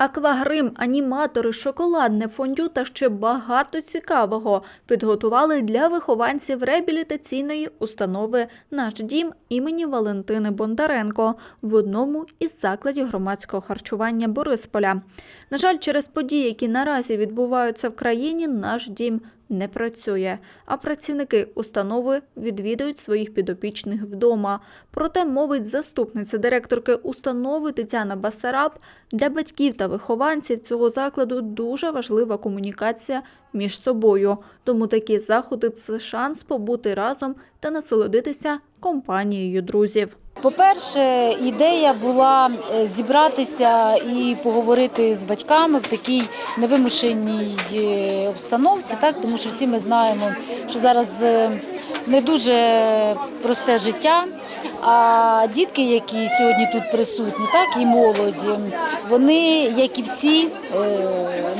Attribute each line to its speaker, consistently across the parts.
Speaker 1: Аквагрим, аніматори, шоколадне фондю та ще багато цікавого підготували для вихованців реабілітаційної установи Наш дім імені Валентини Бондаренко в одному із закладів громадського харчування Борисполя. На жаль, через події, які наразі відбуваються в країні, наш дім не працює, а працівники установи відвідують своїх підопічних вдома. Проте мовить заступниця директорки установи Тетяна Басараб, для батьків та вихованців цього закладу дуже важлива комунікація між собою. Тому такі заходи це шанс побути разом та насолодитися компанією друзів.
Speaker 2: По-перше, ідея була е, зібратися і поговорити з батьками в такій невимушеній е, обстановці, так? Тому що всі ми знаємо, що зараз е, не дуже просте життя. А дітки, які сьогодні тут присутні, так і молоді, вони, як і всі, е,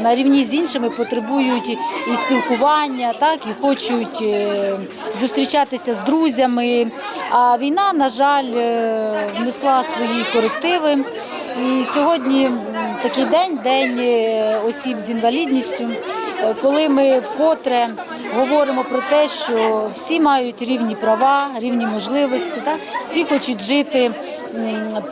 Speaker 2: на рівні з іншими потребують і спілкування, так і хочуть е, зустрічатися з друзями. А війна, на жаль, е, внесла свої корективи. І сьогодні такий день, день осіб з інвалідністю, коли ми вкотре говоримо про те, що всі мають рівні права, рівні можливості, так? всі хочуть жити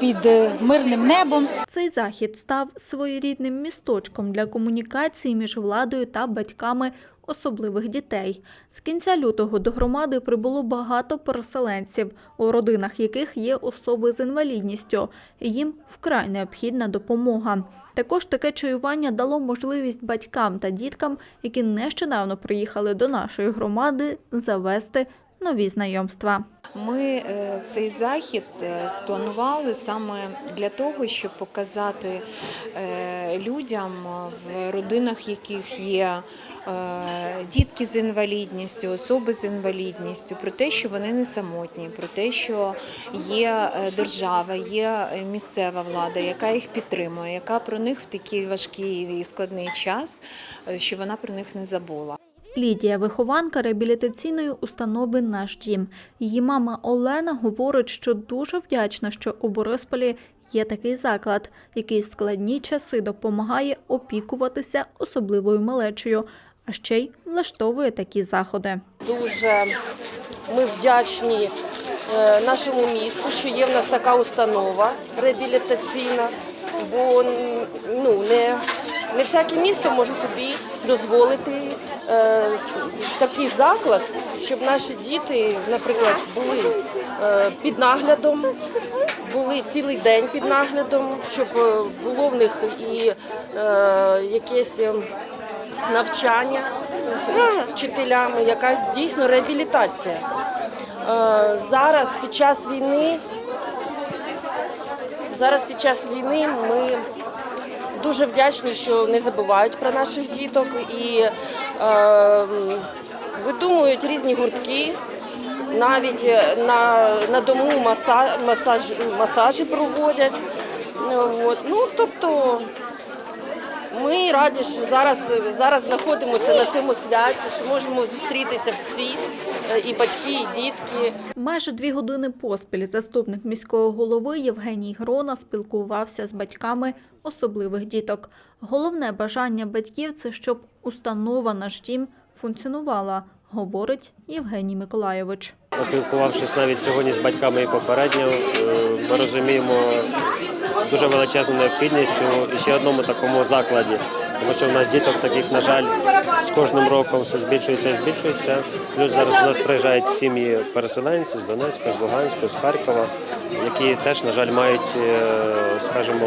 Speaker 2: під е, мирним небом.
Speaker 1: Цей захід став своєрідним місточком для комунікації між владою та батьками особливих дітей. З кінця лютого до громади прибуло багато переселенців, у родинах яких є особи з інвалідністю. Їм вкрай необхідна допомога. Також таке чаювання дало можливість батькам та діткам, які нещодавно приїхали до нашої громади, завести нові знайомства.
Speaker 3: Ми е, цей захід е, спланували саме для того, щоб показати е, людям, в родинах яких є дітки з інвалідністю, особи з інвалідністю, про те, що вони не самотні, про те, що є держава, є місцева влада, яка їх підтримує, яка про них в такий важкий і складний час, що вона про них не забула.
Speaker 1: Лідія вихованка реабілітаційної установи Наш дім. Її мама Олена говорить, що дуже вдячна, що у Борисполі є такий заклад, який в складні часи допомагає опікуватися особливою малечею, а ще й влаштовує такі заходи.
Speaker 4: Дуже ми вдячні е, нашому місту, що є в нас така установа реабілітаційна, бо ну, не, не всяке місто може собі дозволити е, такий заклад, щоб наші діти, наприклад, були е, під наглядом, були цілий день під наглядом, щоб е, було в них і якесь. навчання з вчителями, якась дійсно реабілітація. Зараз під час війни, зараз під час війни ми дуже вдячні, що не забувають про наших діток і е, видумують різні гуртки. Навіть на, на дому маса, масаж, масажі проводять. От. Ну, тобто ми раді, що зараз, зараз знаходимося на цьому святі, що можемо зустрітися всі, е, і батьки, і дітки.
Speaker 1: Майже дві години поспіль заступник міського голови Євгеній Грона спілкувався з батьками особливих діток. Головне бажання батьків це щоб установа наш дім функціонувала, говорить Євгеній Миколайович.
Speaker 5: Поспілкувавшись навіть сьогодні з батьками і попередньо, е, ми розуміємо дуже величезну необхідність у ще одному такому закладі, тому що в нас діток таких, на жаль, з кожним роком все збільшується і збільшується. Плюс зараз до нас приїжджають сім'ї переселенців з Донецька, з Луганська, з Харкова, які теж, на жаль, мають, е, скажімо,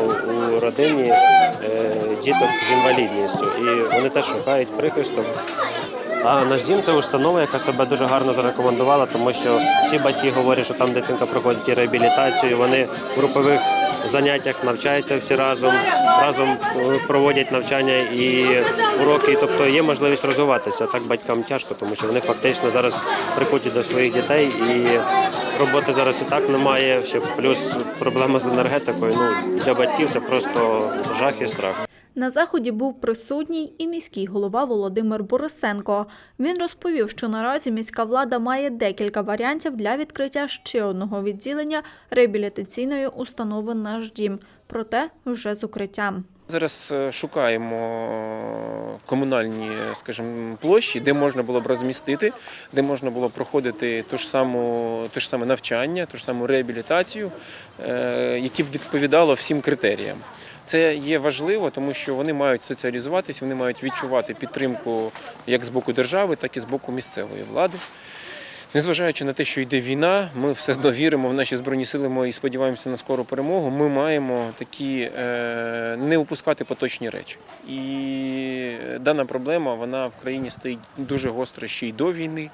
Speaker 5: у родині е, діток з інвалідністю. І вони теж шукають прихисток. А наш дім це установа, яка себе дуже гарно зарекомендувала, тому що всі батьки говорять, що там дитинка проходить реабілітацію. Вони в групових заняттях навчаються всі разом, разом е, проводять навчання і уроки. Тобто є можливість розвиватися. Так батькам тяжко, тому що вони фактично зараз прикуті до своїх дітей і роботи зараз і так немає. Ще плюс проблема з енергетикою. Ну для батьків це просто жах і страх.
Speaker 1: На заході був присутній і міський голова Володимир Борисенко. Він розповів, що наразі міська влада має декілька варіантів для відкриття ще одного відділення реабілітаційної установи Наш дім, проте вже з укриттям.
Speaker 6: Зараз е, шукаємо комунальні, скажімо, площі, де можна було б розмістити, де можна було б проходити ту ж саму, те ж саме навчання, ту ж саму реабілітацію, е, які б відповідало всім критеріям. Це є важливо, тому що вони мають соціалізуватися, вони мають відчувати підтримку як з боку держави, так і з боку місцевої влади. Незважаючи на те, що йде війна, ми все одно віримо в наші збройні сили і сподіваємося на скору перемогу. Ми маємо такі е, не упускати поточні речі. І дана проблема вона в країні стоїть дуже гостро ще й до війни.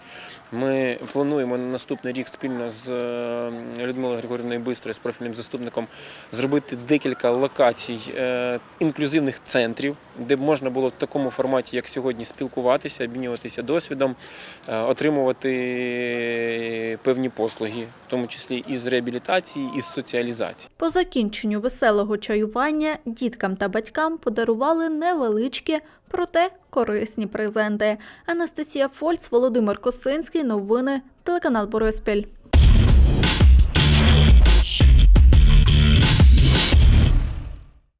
Speaker 6: Ми плануємо на наступний рік спільно з е, Людмилою Григорівною Бистрою, з профільним заступником, зробити декілька локацій е, інклюзивних центрів, де б можна було в такому форматі, як сьогодні, спілкуватися, обмінюватися досвідом, е, отримувати певні послуги, в тому числі із реабілітації, із соціалізації.
Speaker 1: По закінченню веселого чаювання діткам та батькам подарували невеличкі, проте корисні презенти. Анастасія Фольц, Володимир Косинський. Новини телеканал Бориспіль.